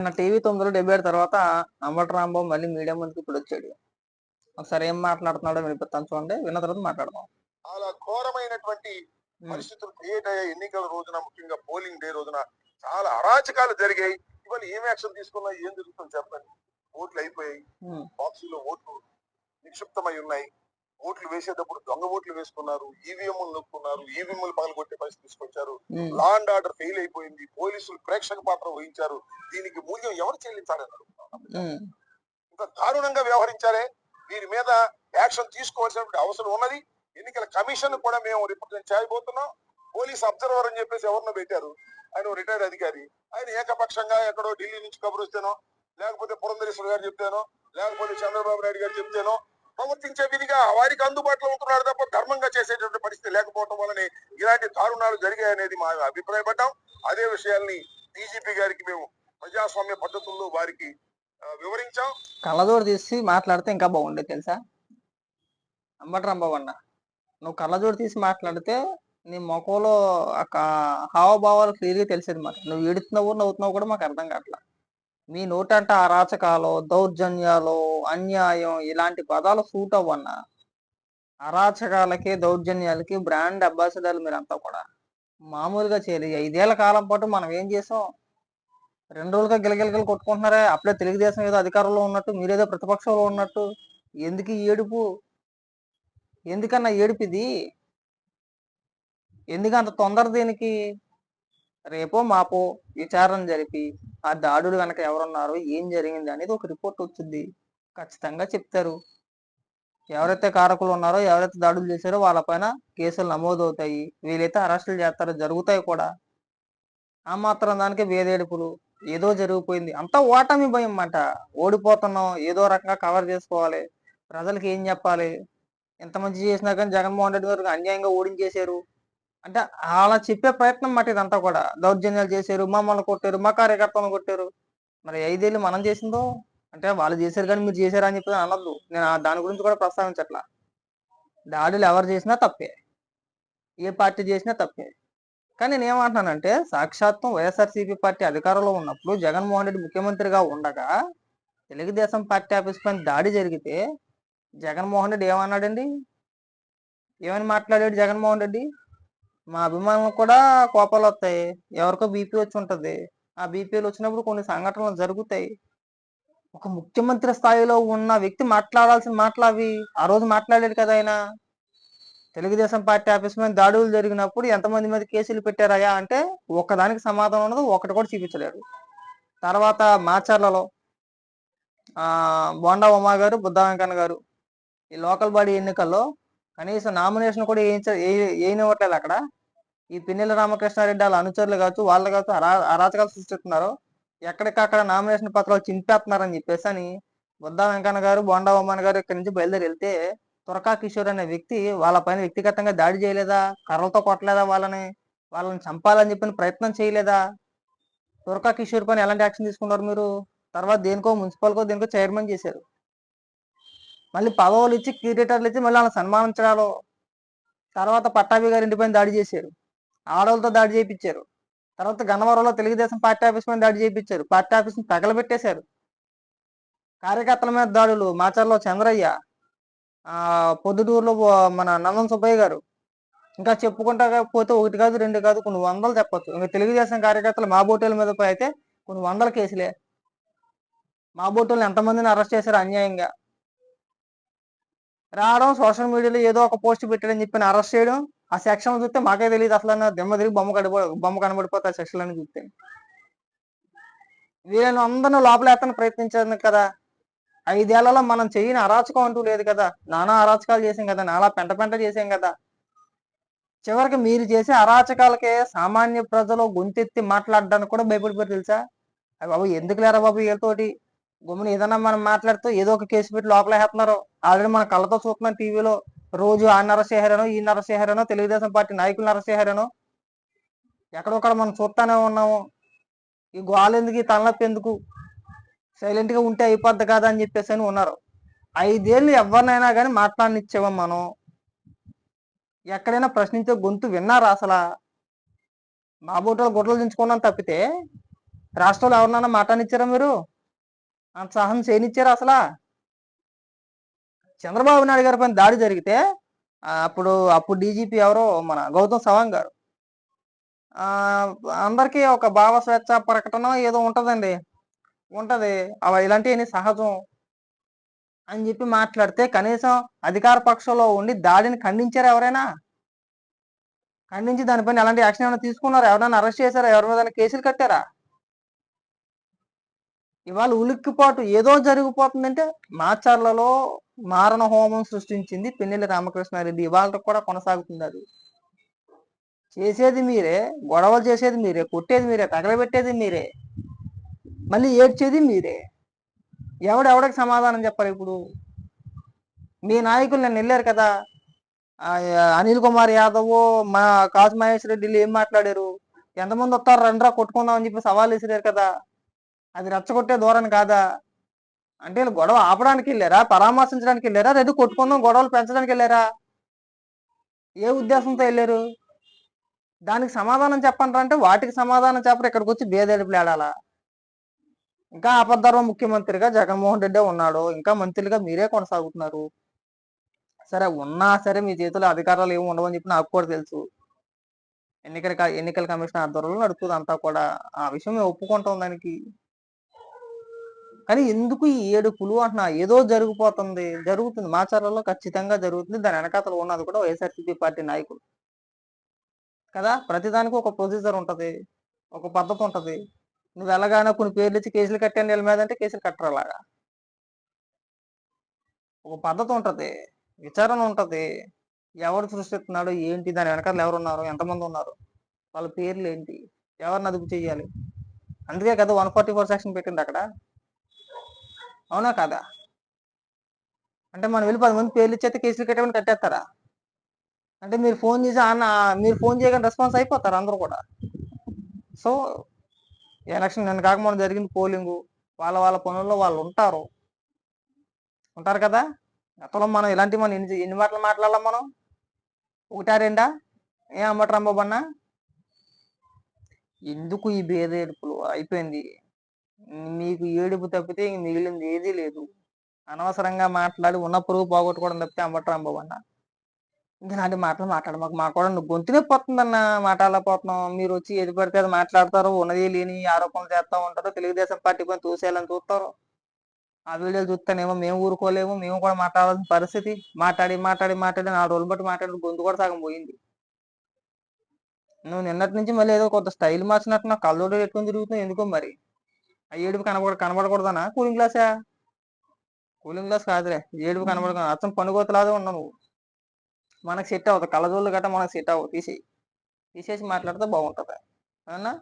నా టీవీ తొమ్మిదిలో డెబ్బై తర్వాత అంబటి రాంబాబు మళ్ళీ మీడియా ముందుకు ఇప్పుడు వచ్చాడు. ఒకసారి ఏం మాట్లాడుతున్నాడో వినిపిస్తాను చూడండి. విన్న తర్వాత మాట్లాడదాం. చాలా ఘోరమైనటువంటి పరిస్థితులు క్రియేట్ అయ్యాయి. ఎన్నికల రోజున ముఖ్యంగా పోలింగ్ డే రోజున చాలా అరాచకాలు జరిగాయి. ఇవాళ ఏం యాక్షన్ తీసుకున్నా ఏం జరుగుతుంది చెప్పండి. ఓట్లు అయిపోయాయి. ఉమ్, బాక్సులో ఓట్లు నిక్షిప్తమై ఉన్నాయి. ఓట్లు వేసేటప్పుడు దొంగ ఓట్లు వేసుకున్నారు ఈవీఎంలు నొక్కున్నారు ఈవీఎంలు పగలగొట్టే పరిస్థితి తీసుకొచ్చారు. లా అండ్ ఆర్డర్ ఫెయిల్ అయిపోయింది పోలీసులు ప్రేక్షక పాత్ర వహించారు దీనికి మూల్యం ఎవరు చెల్లించాలని ఇంత దారుణంగా వ్యవహరించారే వీరి మీద యాక్షన్ తీసుకోవాల్సినటువంటి అవసరం ఉన్నది. ఎన్నికల కమిషన్ కూడా మేము రిప్రజెంట్ చేయబోతున్నాం పోలీస్ అబ్జర్వర్ అని చెప్పేసి ఎవరినో పెట్టారు. ఆయన రిటైర్డ్ అధికారి. ఆయన ఏకపక్షంగా ఎక్కడో ఢిల్లీ నుంచి కబురు వస్తేనో లేకపోతే పురంధరేశ్వర గారు చెప్తేనో లేకపోతే చంద్రబాబు నాయుడు గారు చెప్తేనో ప్రవర్తించే విధిగా వారికి అందుబాటులో ఉంటున్నారు తప్ప ధర్మంగా చేసేటువంటి పరిస్థితి లేకపోవడం వల్లనే ఇలాంటి దారుణాలు జరిగాయనేది మా అభిప్రాయపడ్డాం. అదే విషయాల్ని డీజీపీ గారికి మేము ప్రజాస్వామ్య పద్ధతుల్లో వారికి వివరించాం. కళ్ళజోడు తీసి మాట్లాడితే ఇంకా బాగుండేది తెలుసా? అంబటి అన్న నువ్వు కళ్ళజోడు తీసి మాట్లాడితే నీ ముఖంలో ఒక హావభావాలు క్లియర్గా తెలిసేది మాట నువ్వు ఏడుతున్నావు నవ్వుతున్నావు కూడా మాకు అర్థం కావట్లేదు మీ నోటంట అరాచకాలు దౌర్జన్యాలు అన్యాయం ఇలాంటి పదాలు సూట్ అవ్వన్న. అరాచకాలకి దౌర్జన్యాలకి బ్రాండ్ అంబాసిడర్లు మీరంతా కూడా. మామూలుగా చేయలేదు ఐదేళ్ళ కాలం పాటు మనం ఏం చేసాం? రెండు రోజులుగా గిలగిలగిలు కొట్టుకుంటున్నారే. అప్పుడే తెలుగుదేశం ఏదో అధికారంలో ఉన్నట్టు మీరేదో ప్రతిపక్షంలో ఉన్నట్టు. ఎందుకు ఏడుపు? ఎందుకన్నా ఏడుపు ఇది? ఎందుకంత తొందర దేనికి? రేపో మాపో విచారణ జరిపి ఆ దాడులు వెనక ఎవరున్నారు ఏం జరిగింది అనేది ఒక రిపోర్ట్ వచ్చింది ఖచ్చితంగా చెప్తారు. ఎవరైతే కారకులు ఉన్నారో ఎవరైతే దాడులు చేశారో వాళ్ళపైన కేసులు నమోదవుతాయి. వీలైతే అరెస్టులు చేస్తారు. జరుగుతాయి కూడా. ఆ మాత్రం దానికి వేదేడుపులు ఏదో జరిగిపోయింది. అంతా ఓటమి భయం అన్నమాట. ఓడిపోతున్నాం. ఏదో రకంగా కవర్ చేసుకోవాలి. ప్రజలకు ఏం చెప్పాలి? ఎంత మంచి చేసినా కానీ జగన్మోహన్ రెడ్డి గారు అన్యాయంగా ఓడించేశారు. అంటే అలా చెప్పే ప్రయత్నం మాట ఇదంతా కూడా. దౌర్జన్యాలు చేశారు మమ్మల్ని కొట్టారు మా కార్యకర్తలను కొట్టారు. మరి ఐదేళ్ళు మనం చేసిందో? అంటే వాళ్ళు చేశారు కానీ మీరు చేశారా అని చెప్పి అనొద్దు. నేను దాని గురించి కూడా ప్రస్తావించట్లా. దాడులు ఎవరు చేసినా తప్పే. ఏ పార్టీ చేసినా తప్పే. కానీ నేను ఏమంటున్నానంటే సాక్షాత్తం వైఎస్ఆర్సీపీ పార్టీ అధికారంలో ఉన్నప్పుడు జగన్మోహన్ రెడ్డి ముఖ్యమంత్రిగా ఉండగా తెలుగుదేశం పార్టీ ఆఫీస్ పైన దాడి జరిగితే జగన్మోహన్ రెడ్డి ఏమన్నాడండి? ఏమని మాట్లాడాడు జగన్మోహన్ రెడ్డి? మా అభిమానులకు కూడా కోపాలు వస్తాయి ఎవరికో బీపీ వచ్చి ఉంటుంది ఆ బీపీలు వచ్చినప్పుడు కొన్ని సంఘటనలు జరుగుతాయి ఒక ముఖ్యమంత్రి స్థాయిలో ఉన్న వ్యక్తి మాట్లాడాల్సిన మాటలు అవి ఆ రోజు మాట్లాడాడు కదా ఆయన తెలుగుదేశం పార్టీ ఆఫీస్ మీద దాడులు జరిగినప్పుడు ఎంతమంది మీద కేసులు పెట్టారయ్యా అంటే ఒక్కదానికి సమాధానం ఉన్నది ఒకటి కూడా చూపించలేడు తర్వాత మాచర్లలో బోండా ఉమా గారు బుద్ధ వెంకన్న గారు ఈ లోకల్ బాడీ ఎన్నికల్లో కనీసం నామినేషన్ కూడా వేయించ వేయనివ్వట్లేదు అక్కడ ఈ పిన్నెల రామకృష్ణారెడ్డి వాళ్ళ అనుచరులు కావచ్చు వాళ్ళు కావచ్చు అరా అరాచకాలు సృష్టిస్తున్నారు ఎక్కడికక్కడ నామినేషన్ పత్రాలు చింపేస్తున్నారని చెప్పేసి అని బుద్ధ వెంకన్న గారు బోండా బొమ్మన్ గారు ఇక్కడి నుంచి బయలుదేరి వెళ్తే తురకా కిషోర్ అనే వ్యక్తి వాళ్ళ పైన వ్యక్తిగతంగా దాడి చేయలేదా కర్రలతో కొట్టలేదా వాళ్ళని వాళ్ళని చంపాలని చెప్పిన ప్రయత్నం చేయలేదా? తురకా కిషోర్ పైన ఎలాంటి యాక్షన్ తీసుకున్నారు మీరు? తర్వాత దేనికో మున్సిపల్కో దేనికో చైర్మన్ చేశారు. మళ్ళీ పదవులు ఇచ్చి క్రికెటర్లు ఇచ్చి మళ్ళీ వాళ్ళని సన్మానించడాలో. తర్వాత పట్టాభి గారి ఇంటిపైన దాడి చేశారు. ఆడవాళ్ళతో దాడి చేయించారు. తర్వాత గన్నవరంలో తెలుగుదేశం పార్టీ ఆఫీస్ మీద దాడి చేయించారు. పార్టీ ఆఫీస్ని తగలబెట్టేశారు. కార్యకర్తల మీద దాడులు. మాచర్లో చంద్రయ్య పొద్దుటూరులో మన నందన్ సుబ్బయ్య గారు. ఇంకా చెప్పుకుంటా పోతే ఒకటి కాదు రెండు కాదు కొన్ని వందలు చెప్పచ్చు. ఇంకా తెలుగుదేశం కార్యకర్తలు మా బోటోల మీద అయితే కొన్ని వందల కేసులే. మా బోటోలు ఎంతమందిని అరెస్ట్ చేశారు అన్యాయంగా. రావడం సోషల్ మీడియాలో ఏదో ఒక పోస్ట్ పెట్టాడని చెప్పి అరెస్ట్ చేయడం ఆ సెక్షన్ చూస్తే మాకే తెలియదు అసలు అన్న దెమ్మ తిరిగి బొమ్మ కడిపో బొమ్మ కనబడిపోతే ఆ సెక్షన్ అని చూస్తే. వీళ్ళని అందరిని లోపలేస్తాను ప్రయత్నించాను కదా. ఐదేళ్ళలో మనం చేయని అరాచకం అంటూ లేదు కదా. నానా అరాచకాలు చేసాం కదా. నాలా పెంట పెంట చేసాం కదా. చివరికి మీరు చేసే అరాచకాలకే సామాన్య ప్రజలు గొంతెత్తి మాట్లాడడానికి కూడా భయపడిపోయారు తెలుసా? అవి బాబు ఎందుకు లేరా బాబు వీళ్ళతోటి? గమ్మున ఏదైనా మనం మాట్లాడుతూ ఏదో ఒక కేసు పెట్టి లోపల వేస్తున్నారు ఆల్రెడీ మన కళ్ళతో చూస్తున్నాం టీవీలో. రోజు ఆ నరసేహరనో ఈ నరసేహరనో తెలుగుదేశం పార్టీ నాయకులు నరసేహరనో ఎక్కడొక్కడ మనం చూస్తానే ఉన్నాము. ఈ గోలెందుకు ఈ తలనొప్పి ఎందుకు? సైలెంట్గా ఉంటే అయిపోద్ది కదా అని చెప్పేసి అని ఉన్నారు. ఐదేళ్ళు ఎవరినైనా కానీ మాట్లాడనిచ్చేవాం మనం. ఎక్కడైనా ప్రశ్నించే గొంతు విన్నారా అసలు? మా బోటలు గుడ్డలు దించుకున్నాను తప్పితే రాష్ట్రంలో ఎవరినైనా మాట్లాడిచ్చారా మీరు? అంత సహనం చేయనిచ్చారా అసలా? చంద్రబాబు నాయుడు గారి పైన దాడి జరిగితే అప్పుడు అప్పుడు డీజీపీ ఎవరో మన గౌతమ్ సవాంగ్ గారు. అందరికీ ఒక భావ స్వేచ్ఛ ప్రకటన ఏదో ఉంటుందండి. ఉంటుంది. అవి ఇలాంటివి సహజం అని చెప్పి మాట్లాడితే కనీసం అధికార పక్షంలో ఉండి దాడిని ఖండించారు ఎవరైనా? ఖండించి దానిపైన ఎలాంటి యాక్షన్ ఏమైనా తీసుకున్నారా? ఎవరైనా అరెస్ట్ చేశారా? ఎవరి మీద కేసులు కట్టారా? ఇవాళ ఉలిక్కిపాటు ఏదో జరిగిపోతుందంటే మాచర్లలో మారణ హోమం సృష్టించింది పిన్నెల్లి రామకృష్ణారెడ్డి. ఇవాళ కూడా కొనసాగుతుంది అది. చేసేది మీరే గొడవలు చేసేది మీరే కొట్టేది మీరే తగలబెట్టేది మీరే మళ్ళీ ఏడ్చేది మీరే. ఎవడెవడికి సమాధానం చెప్పాలి ఇప్పుడు? మీ నాయకులు నేను వెళ్ళారు కదా. అనిల్ కుమార్ యాదవ్ మా కాసు మహేష్ రెడ్డిలు ఏం మాట్లాడారు? ఎంతమంది వస్తారు? రండ్రా కొట్టుకుందాం అని చెప్పి సవాల్ విసిరారు కదా. అది రెచ్చగొట్టే ధోరణి కాదా? అంటే వీళ్ళు గొడవ ఆపడానికి వెళ్ళారా? పరామర్శించడానికి వెళ్ళారా? లేదా కొట్టుకుందాం గొడవలు పెంచడానికి వెళ్ళారా? ఏ ఉద్దేశంతో వెళ్ళారు? దానికి సమాధానం చెప్పండి అంటే వాటికి సమాధానం చెప్పరు. ఇక్కడికి వచ్చి బేదెడుపులు ఆడాలా ఇంకా అబద్ధర్వ ముఖ్యమంత్రిగా జగన్మోహన్ రెడ్డి ఉన్నాడు. ఇంకా మంత్రులుగా మీరే కొనసాగుతున్నారు. సరే ఉన్నా సరే మీ చేతిలో అధికారాలు ఏమి ఉండవని చెప్పి నాకు కూడా తెలుసు. ఎన్నికల ఎన్నికల కమిషన్ ఆధ్వర్యంలో నడుపుతుంది అంతా కూడా. ఆ విషయం మేము ఒప్పుకుంటాం దానికి. కానీ ఎందుకు ఈ ఏడుపులు అంటున్నా? ఏదో జరిగిపోతుంది. జరుగుతుంది. మాచారాల్లో ఖచ్చితంగా జరుగుతుంది. దాని వెనకాతలు ఉన్నది కూడా వైఎస్ఆర్సీపీ పార్టీ నాయకులు. కదా? ప్రతిదానికి ఒక ప్రొసీజర్ ఉంటది. ఒక పద్ధతి ఉంటది. నువ్వు ఎలాగైనా కొన్ని పేర్లు ఇచ్చి కేసులు కట్టాను వీళ్ళ మీద అంటే కేసులు కట్టరు అలాగా. ఒక పద్ధతి ఉంటది. విచారణ ఉంటది. ఎవరు సృష్టిస్తున్నాడు? ఏంటి? దాని వెనకాల ఎవరు ఉన్నారు? ఎంతమంది ఉన్నారు? వాళ్ళ పేర్లు ఏంటి? ఎవరిని అదుపు చేయాలి? అందుకే కదా వన్ ఫార్టీ ఫోర్ సెక్షన్ పెట్టింది అక్కడ. అవునా కదా? అంటే మనం వెళ్ళి పది మంది పేర్లు ఇచ్చేస్తే కేసులు కట్టమని కట్టేస్తారా? అంటే మీరు ఫోన్ చేసి అన్న మీరు ఫోన్ చేయగానే రెస్పాన్స్ అయిపోతారు అందరూ కూడా. సో ఎలక్షన్ నిన్న కాక జరిగింది పోలింగు. వాళ్ళ వాళ్ళ పనుల్లో వాళ్ళు ఉంటారు. ఉంటారు కదా? గతంలో మనం ఇలాంటి మనం ఎన్ని ఎన్ని మాటలు మాట్లాడాలి మనం? ఒకటా రెండా? ఏం అమ్మట రంబన్న ఎందుకు ఈ భేద ఏడుపులు అయిపోయింది. మీకు ఏడుపు తప్పితే ఇంక మిగిలింది ఏదీ లేదు. అనవసరంగా మాట్లాడి ఉన్న పురుగు పోగొట్టుకోవడం తప్పితే అమ్మట రంబన్న ఇంకా ఇలాంటి మాటలు మాట్లాడమాకు. మాకు కూడా నువ్వు గొంతు నొప్పి మాట్లాడలేకపోతున్నాం మీరు వచ్చి ఏది పడితే అది మాట్లాడతారు. ఉన్నది లేని ఆరోపణలు చేస్తూ ఉంటారు. తెలుగుదేశం పార్టీ పైన తోసేయాలని చూస్తారు. ఆ వీడియోలు చూస్తానేమో మేము ఊరుకోలేము. మేము కూడా మాట్లాడాల్సిన పరిస్థితి. మాట్లాడి మాట్లాడి మాట్లాడి నాలుగు రోజులు బట్టి మాట్లాడి గొంతు కూడా సగం పోయింది. నువ్వు నిన్నటి నుంచి మళ్ళీ ఏదో కొంత స్టైల్ మార్చినట్టు నాకు కళ్ళోడు పెట్టుకొని తిరుగుతున్నావు. ఎందుకో మరి? ఆ ఏడుపు కనబడ కనబడకూడదనా? కూలింగ్ గ్లాసా? కూలింగ్ గ్లాస్ కాదులే ఏడుపు కనబడకుండా అచ్చం పనుకోతలాగా ఉన్నావు నువ్వు. మనకు సెట్ అవ్వదు కళ్ళజోళ్ళు గట్రా మనకు సెట్ అవ్వదు తీసేయి. తీసేసి మాట్లాడితే బాగుంటుంది. అవునా?